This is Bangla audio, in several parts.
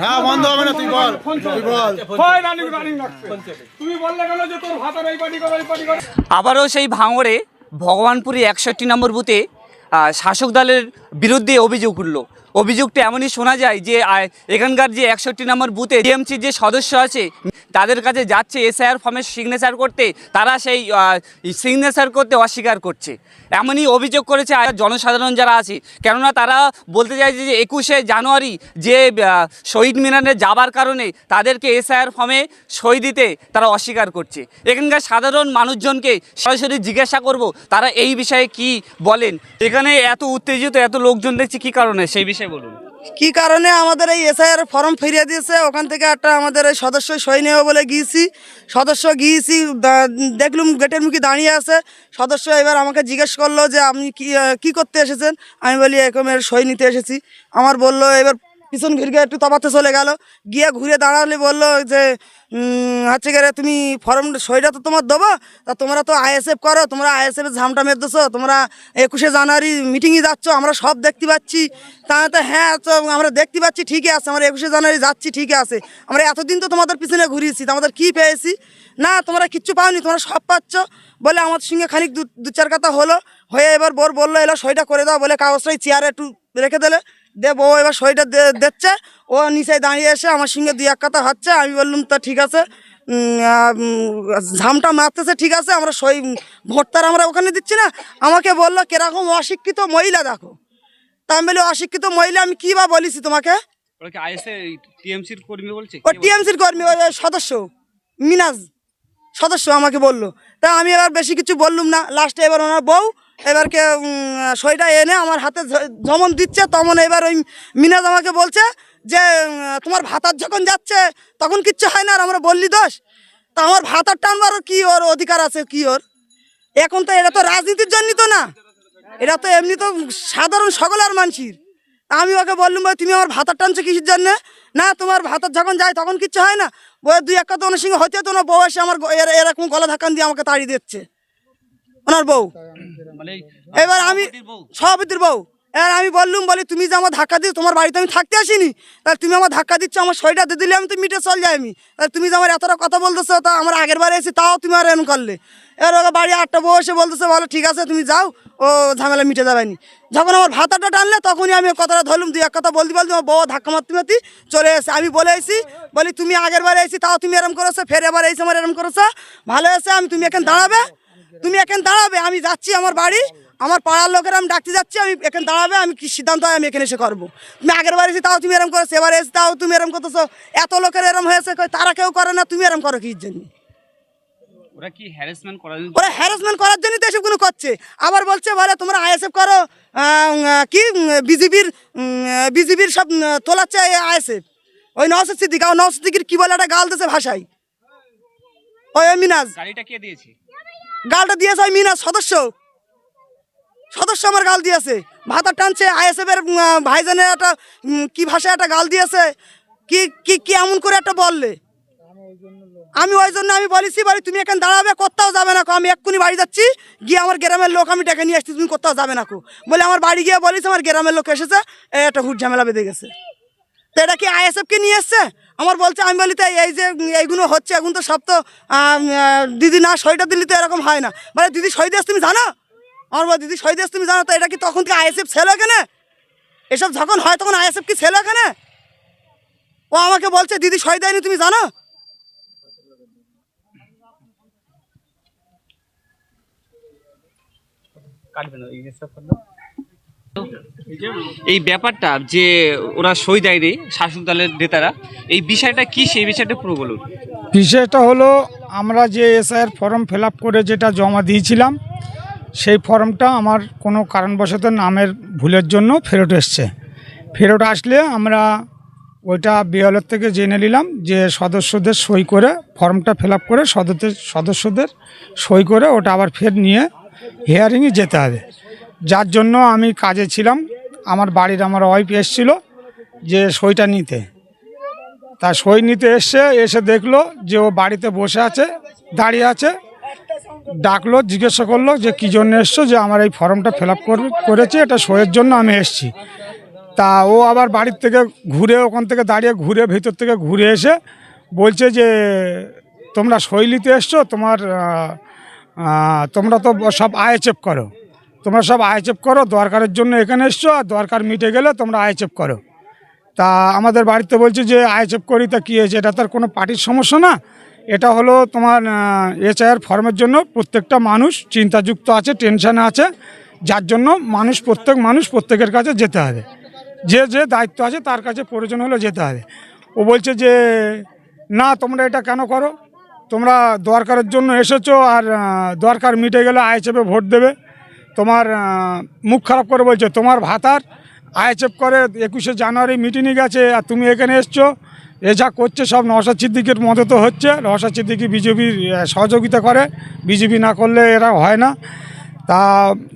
হ্যাঁ বন্ধ হবে না তুই বল। তুই বল। রানিং রানিং লাগছে তুমি বললে কেন যে তোর ভাতার এই পার্টি করে এই পার্টি করে? আবারও সেই ভাঙড়ে ভগবানপুরে একষট্টি নম্বর বুথে শাসক দলের বিরুদ্ধে অভিযোগ উঠল। অভিযোগটা এমনই শোনা যায় যে এখানকার যে একষট্টি নম্বর বুথে টিএমসির যে সদস্য আছে, তাদের কাছে যাচ্ছে এসআইআর ফর্মে সিগনেচার করতে, তারা সেই সিগনেচার করতে অস্বীকার করছে। এমনই অভিযোগ করেছে জনসাধারণ যারা আছে। কেননা তারা বলতে চাইছে যে, একুশে জানুয়ারি যে শহীদ মিনারে যাবার কারণে তাদেরকে এসআইআর ফর্মে সই দিতে তারা অস্বীকার করছে। এখানকার সাধারণ মানুষজনকে সরাসরি জিজ্ঞাসা করব, তারা এই বিষয়ে কি বলেন? এখানে এত উত্তেজিত, এত লোকজন দেখছি কী কারণে? সেই বিষয়ে বলুন। কি কারণে আমাদের এই এসআইআর ফর্ম ফিরিয়ে দিয়েছে? ওখান থেকে একটা আমাদের এই সদস্য সই নেবে বলে গিয়েছি। সদস্য গিয়েছি দেখলুম গেটের মুখে দাঁড়িয়ে আছে। সদস্য এবার আমাকে জিজ্ঞেস করল যে, আপনি কি করতে এসেছেন? আমি বলি এরকমের সই নিতে এসেছি। আমার বলল, এবার পিছন ঘুরে একটু তফাতে চলে গেল। গিয়ে ঘুরে দাঁড়ালে বলল যে হচ্ছে গেলে তুমি ফর্ম, সইটা তো তোমার দেবো, তা তোমরা তো আইএসএফ করো, তোমরা আইএসএফ ঝামটা মেরতেছো, তোমরা একুশে জানুয়ারি মিটিংয়ে যাচ্ছ, আমরা সব দেখতে পাচ্ছি। তা হ্যাঁ তো আমরা দেখতে পাচ্ছি, ঠিকই আছে, আমরা একুশে জানুয়ারি যাচ্ছি, ঠিকই আছে। আমরা এতদিন তো তোমাদের পিছনে ঘুরিয়েছি, তা আমাদের কী পেয়েছি? না, তোমরা কিচ্ছু পাওনি, তোমরা সব পাচ্ছ বলে আমার সঙ্গে খানিক দু চার কথা হলো। হয়ে এবার বোর বলল, এলো সইটা করে দাও বলে কাগজটাই চেয়ারে একটু রেখে দিলে। দে বউ এবার সইটা দে- দিচ্ছে। ও নিচে দাঁড়িয়ে এসে আমার সঙ্গে দুই এক কথা হচ্ছে। আমি বললাম তা ঠিক আছে। ঝামটা মারতেছে ঠিক আছে আমরা সই ভোটটার আমরা ওখানে দিচ্ছি না। আমাকে বলল কীরকম অশিক্ষিত মহিলা দেখো। তা আমি বলি অশিক্ষিত মহিলা আমি কী বা বলিছি তোমাকে? ও টিএমসির কর্মী সদস্য মিনাজ। সদস্য আমাকে বলল। তা আমি এবার বেশি কিছু বললুম না। লাস্টে এবার ওনার বউ এবারকে সইটা এনে আমার হাতে য- যখন দিচ্ছে, তমন এবার ওই মিনাজ আমাকে বলছে যে তোমার ভাতার যখন যাচ্ছে, তখন কিচ্ছু হয় না আর আমরা বললি দোষ। তা আমার ভাতার টানবার কি ওর অধিকার আছে, কি ওর? এখন তো এটা তো রাজনীতির জন্য তো না। এটা তো এমনি তো সাধারণ সকলের মানুষের আমি ওকে বললাম ভাই তুমি আমার ভাতার টানছো কিসের জন্য? না, তোমার ভাতার যখন যায় তখন কিচ্ছু হয় না। বই দুই এক কথা ওনার সঙ্গে হতে তো না, বউ এসে আমার এর- এরকম গলা ধাক্কান দিয়ে আমাকে তাড়িয়ে দিচ্ছে। ওনার বউ। এবার আমি সভাপতির বউ। এবার আমি বললুম বলি তুমি যে আমার ধাক্কা দিচ্ছ তোমার বাড়িতে আমি থাকতে আসিনি? তাহলে তুমি আমার ধাক্কা দিচ্ছ আমার শরীরটা দিয়ে দিলে আমি তো মিটে চল যাই আমি। তুমি যে আমার এতটা কথা বলতেছো তা আমার আগের বারে এসে তাও তুমি আর এরকম করলে? এবার ওকে বাড়ি আটটা বউ এসে বলতেছে বলো ঠিক আছে তুমি যাও ও ঝামেলা মিটে যাবে নি। যখন আমার ভাতাটা টানলে তখনই আমি কথাটা ধরলাম দুই এক কথা বলতে বলতে আমার বউ ধাক্কা মারতে মারতে চলে এসে আমি বলে এসেছি বলি তুমি আগের বারে এসেছি তাও তুমি এরম করেছ ফের এবার এসে আমার এরম করেছ? ভালো এসে আমি তুমি এখানে দাঁড়াবে তুমি এখানে দাঁড়াবে আমি যাচ্ছি আমার বাড়ি আমার পাড়ার লোকের আমি ডাকতে যাচ্ছি আমি এখানে দাঁড়াবে আমি কি সিদ্ধান্ত হয় আমি এখানে এসে করব। তুমি আগের বাড়ি এসে তাও তুমি এরম করো সেবার এসে তাও তুমি এরম করতেছো এত লোকের এরম হয়েছে তারা কেউ করে না তুমি এরম করো কি জন্য? ওরা কি হ্যারাসমেন্ট করার ওরা হ্যারাসমেন্ট করার জন্যই তো এসবগুলো করছে। আবার বলছে বলে তোমরা আইএসএফ করো কি বিজেপির বিজেপির সব তোলাচ্ছে আইএসএফ। ওই আর কি বলে একটা গাল দিয়েছে ভাষায়। ওই ওই মিনাজ। গাড়িটা কে দিয়েছে? গালটা দিয়েছে ওই মিনাজ সদস্য। সদস্য আমার গাল দিয়েছে। ভাতা টানছে আইএসএফ এর উম, ভাইজানের একটা কি ভাষায় একটা গাল দিয়েছে। কি কি কি এমন করে একটা বললে? আমি ওই জন্য আমি বলেছি বলি তুমি এখানে দাঁড়াবে কোথাও যাবে না আমি এক্ষুনি বাড়ি যাচ্ছি গিয়ে আমার গ্রামের লোক আমি ডেকে নিয়ে আসছি। তুমি কোথাও যাবে না বলে আমার বাড়ি গিয়ে বলিস আমার গ্রামের লোক এসেছে একটা হুট ঝামেলা বেঁধে গেছে। তো এটা কি আইএসএফকে নিয়ে এসছে? আমার বলছে, আমি বলি তাই এই যে এইগুলো হচ্ছে, এখন তো সব তো দিদি না, সইটা দিলি তো এরকম হয় না। মানে দিদি সই দিয়েছ তুমি জানো? আমার বল, দিদি সই দিয়েছ তুমি জানো? তো এটা কি তখন থেকে আইএসএফ ছিল এখানে? এসব যখন হয়, তখন আইএসএফ কি ছিল এখানে? ও আমাকে বলছে, দিদি সই দেয়নি, তুমি জানো? কাটবে না, এই ব্যাপারটা যে ওরা সই দেয়নি শাসক দলের নেতারা, এই বিষয়টা কি? সেই বিষয়টা পুরো বলুন। বিষয়টা হলো, আমরা যে এসআইয়ের ফর্ম ফিল করে যেটা জমা দিয়েছিলাম, সেই ফর্মটা আমার কোনো কারণবশত নামের ভুলের জন্য ফেরত এসছে। ফেরত আসলে আমরা ওইটা বিএলের থেকে জেনে নিলাম যে সদস্যদের সই করে, ফর্মটা ফিল করে সদস্যদের সদস্যদের সই করে ওটা আবার ফের নিয়ে হিয়ারিংয়ে যেতে হবে। যার জন্য আমি কাজে ছিলাম। আমার বাড়ির আমার ওয়াইফ এসছিল যে সইটা নিতে। তা সই নিতে এসছে এসে দেখল যে ও বাড়িতে বসে আছে, দাঁড়িয়ে আছে। ডাকলো, জিজ্ঞাসা করল যে কী জন্য এসছো, যে আমার এই ফর্মটা ফিল আপ করেছে, এটা সইয়ের জন্য আমি এসছি। তা ও আবার বাড়ির থেকে ঘুরে, ওখান থেকে দাঁড়িয়ে ঘুরে, ভিতর থেকে ঘুরে এসে বলছে যে, তোমরা শৈলীতে এসছো, তোমার তোমরা তো সব আইএচএফ করো। তোমরা সব আইএচএফ করো, দরকারের জন্য এখানে এসছো, আর দরকার মিটে গেলে তোমরা আইএচএফ করো। তা আমাদের বাড়িতে বলছে যে আইএচএফ করি, তা কী হয়েছে? এটা তার কোনো পার্টির সমস্যা না। এটা হলো তোমার এচআইআর ফর্মের জন্য প্রত্যেকটা মানুষ চিন্তাযুক্ত আছে, টেনশানে আছে, যার জন্য মানুষ, প্রত্যেক মানুষ প্রত্যেকের কাছে যেতে হবে। যে যে দায়িত্ব আছে তার কাছে প্রয়োজন হলে যেতে হবে। ও বলছে যে, না, তোমরা এটা কেন করো? তোমরা দরকারের জন্য এসেছ, আর দরকার মিটে গেলে আইএচএফে ভোট দেবে। তোমার মুখ খারাপ করে বলছে, তোমার ভাতার আইএচএফ করে একুশে জানুয়ারি মিটিংয়ে গেছে, আর তুমি এখানে এসছো। এ যা করছে সব নওশাদ সিদ্দিকের মতো তো হচ্ছে। নওশাদ সিদ্দিকি বিজেপির সহযোগিতা করে। বিজেপি না করলে এরা হয় না। তা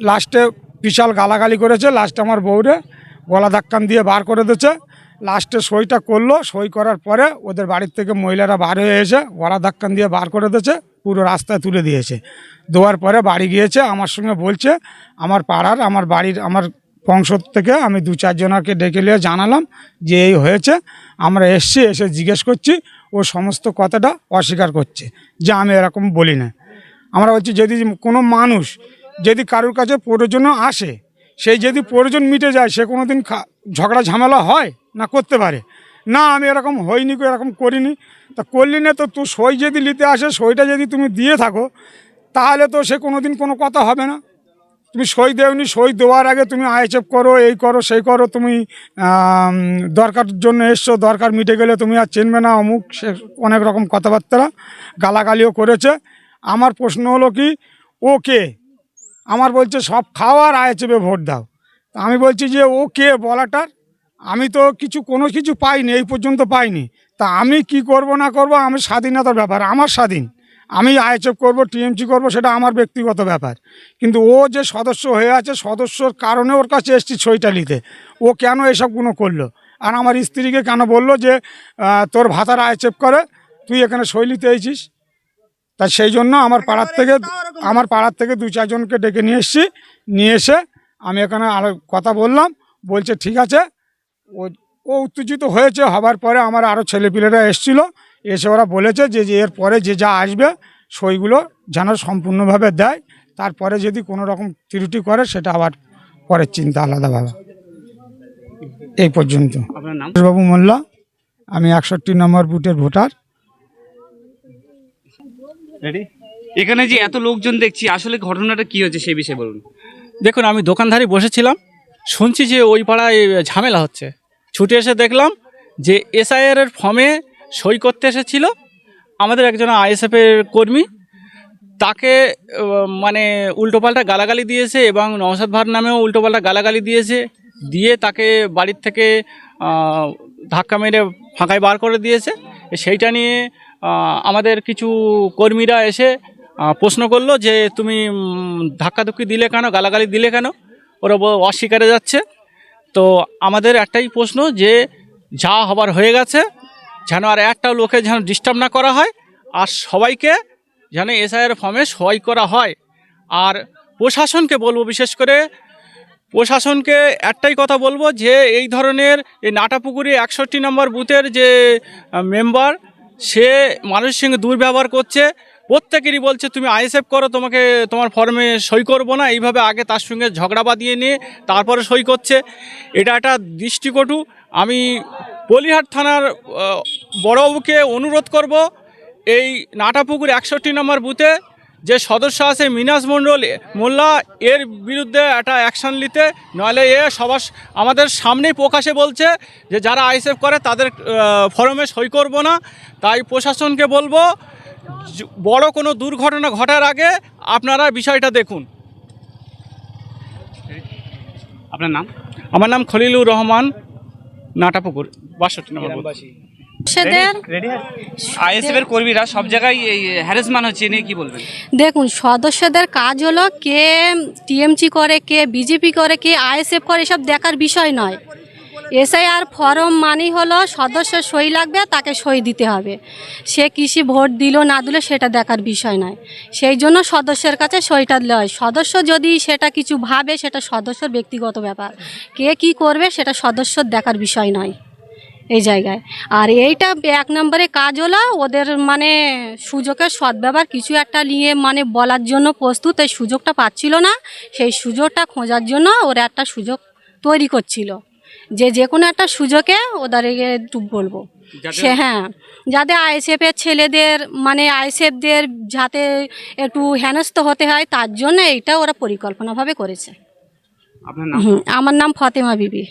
লাস্টে বিশাল গালাগালি করেছে। লাস্টে আমার বউরে গলা ধাক্কান দিয়ে বার করে দিয়েছে। লাস্টে সইটা করল, সই করার পরে ওদের বাড়ির থেকে মহিলারা বার হয়ে এসে গলা ধাক্কান দিয়ে বার করে দিয়েছে, পুরো রাস্তায় তুলে দিয়েছে। দেওয়ার পরে বাড়ি গিয়েছে, আমার সঙ্গে বলছে, আমার পাড়ার, আমার বাড়ির, আমার বংশ থেকে আমি দু চারজনকে ডেকে নিয়ে জানালাম যে এই হয়েছে। আমরা এসছি, এসে জিজ্ঞেস করছি, ও সমস্ত কথাটা অস্বীকার করছে, যে আমি এরকম বলি না। আমরা বলছি, যদি কোনো মানুষ যদি কারোর কাছে প্রয়োজনও আসে সেই যদি প্রয়োজন মিটে যায়, সে কোনো দিন ঝগড়া ঝামেলা হয় না করতে পারে। না, আমি এরকম হইনি এরকম করিনি। তা করলি না তো তুই সই যদি নিতে আসে, সইটা যদি তুমি দিয়ে থাকো, তাহলে তো সে কোনো দিন কোনো কথা হবে না। তুমি সই দেওনি, সই দেওয়ার আগে তুমি আইএচএফ করো, এই করো, সেই করো, তুমি দরকার জন্য এসছো, দরকার মিটে গেলে তুমি আর চিনবে না অমুক, সে অনেক রকম কথাবার্তা গালাগালিও করেছে। আমার প্রশ্ন হলো কি, ও কে? আমার বলছে, সব খাওয়ার আর আইএচএফে ভোট দাও। আমি বলছি যে ও কে বলাটার? আমি তো কিছু কোনো কিছু পাইনি এই পর্যন্ত পাইনি। তা আমি কি করব না করব আমি স্বাধীনতার ব্যাপার আমার স্বাধীন। আমি আইএচএফ করব টিএমসি করব সেটা আমার ব্যক্তিগত ব্যাপার। কিন্তু ও যে সদস্য হয়ে আছে সদস্যর কারণে ওর কাছে এসছি ছইটা নিতে। ও কেন এসবগুলো করল? আর আমার স্ত্রীকে কেন বলল যে তোর ভাতার আইএচএফ করে তুই এখানে শৈলীতে এসেছিস? তা সেই জন্য আমার পাড়ার থেকে আমার পাড়ার থেকে দু চারজনকে ডেকে নিয়ে এসেছি। নিয়ে এসে আমি এখানে আরও কথা বললাম বলছে ঠিক আছে। ও ও উত্তেজিত হয়েছে। হবার পরে আমার আরও ছেলেপিলেরা এসছিল। এসে ওরা বলেছে যে এর পরে যে যা আসবে সইগুলো যেন সম্পূর্ণভাবে দেয়। তারপরে যদি কোনো রকম ত্রুটি করে সেটা আবার পরের চিন্তা আলাদাভাবে এই পর্যন্ত। আপনার বাবু মোল্লা। আমি একষট্টি নম্বর বুটের ভোটার। এখানে যে এত লোকজন দেখছি আসলে ঘটনাটা কি হচ্ছে সেই বিষয়ে বলুন। দেখুন, আমি দোকানধারী বসেছিলাম, শুনছি যে ওই পাড়ায় ঝামেলা হচ্ছে। ছুটে এসে দেখলাম যে এসআইআর এর ফর্মে সই করতে এসেছিল। আমাদের একজন আইএসএফের কর্মী, তাকে মানে উল্টোপাল্টা গালাগালি দিয়েছে এবং নওশাদ ভার নামেও উল্টোপাল্টা গালাগালি দিয়েছে, দিয়ে তাকে বাড়ির থেকে ধাক্কা মেরে ফাঁকায় বার করে দিয়েছে। সেইটা নিয়ে আমাদের কিছু কর্মীরা এসে প্রশ্ন করল যে তুমি ধাক্কাধুক্কি দিলে কেন, গালাগালি দিলে কেন? ওরা অস্বীকারে যাচ্ছে। তো আমাদের একটাই প্রশ্ন যে, যা হবার হয়ে গেছে, যেন আর একটা লোকে যেন ডিস্টার্ব না করা হয়, আর সবাইকে যেন এসআইয়ের ফর্মে সই করা হয়। আর প্রশাসনকে বলব বিশেষ করে, প্রশাসনকে একটাই কথা বলব যে, এই ধরনের এই নাটাপুকুরি একষট্টি নম্বর বুথের যে মেম্বার সে মানুষের সঙ্গে দুর্ব্যবহার করছে। প্রত্যেকেরই বলছে, তুমি আইএসএফ করো, তোমাকে, তোমার ফর্মে সই করব না। এইভাবে আগে তার সঙ্গে ঝগড়া বাঁধিয়ে নিয়ে তারপরে সই করছে। এটা একটা দৃষ্টিকটু। আমি বলিহাট থানার বড়বাবুকে অনুরোধ করব, এই নাটাপুকুর একষট্টি নম্বর বুথে যে সদস্য আছে মিনাজ মণ্ডল, মোল্লা, এর বিরুদ্ধে একটা অ্যাকশন নিতে। নইলে এ সবার আমাদের সামনেই প্রকাশে বলছে যে, যারা আইসেফ করে, তাদের ফরমে সই করব না। তাই প্রশাসনকে বলব বড় কোনো দুর্ঘটনা ঘটার আগে আপনারা বিষয়টা দেখুন। আপনার নাম? আমার নাম খলিলুর রহমান নাটাপুকুর বাষট্টি নম্বর আইএসএফ এর কর্মীরা সব জায়গায় হ্যারাসমেন্ট হচ্ছে নিয়ে কি বলবেন? দেখুন সদস্যদের কাজ হলো কে টিএমসি করে কে বিজেপি করে কে আইএসএফ করে এসব দেখার বিষয় নয়। এসআইআর ফর্ম মানেই হলো সদস্যের সই লাগবে, তাকে সই দিতে হবে। সে কৃষি ভোট দিল না দিল সেটা দেখার বিষয় নয়। সেই জন্য সদস্যের কাছে সইটা লয়। সদস্য যদি সেটা কিছু ভাবে, সেটা সদস্যর ব্যক্তিগত ব্যাপার। কে কি করবে সেটা সদস্যর দেখার বিষয় নয় এই জায়গায়। আর এইটা এক নম্বরে কাজ হলো ওদের মানে সুযোগের সদ্ব্যবহার। কিছু একটা নিয়ে মানে বলার জন্য প্রস্তুত, এই সুযোগটা পাচ্ছিল না। সেই সুযোগটা খোঁজার জন্য ওরা একটা সুযোগ তৈরি করছিল। যে যে কোনো একটা সুযোগে ওদেরকে একটু বলব। সে হ্যাঁ যাতে আইএসএফের ছেলেদের মানে আইএসএফদের যাতে একটু হেনস্থ হতে হয় তার জন্য এইটা ওরা পরিকল্পনাভাবে করেছে। হুম, আমার নাম ফতেমা বিবি।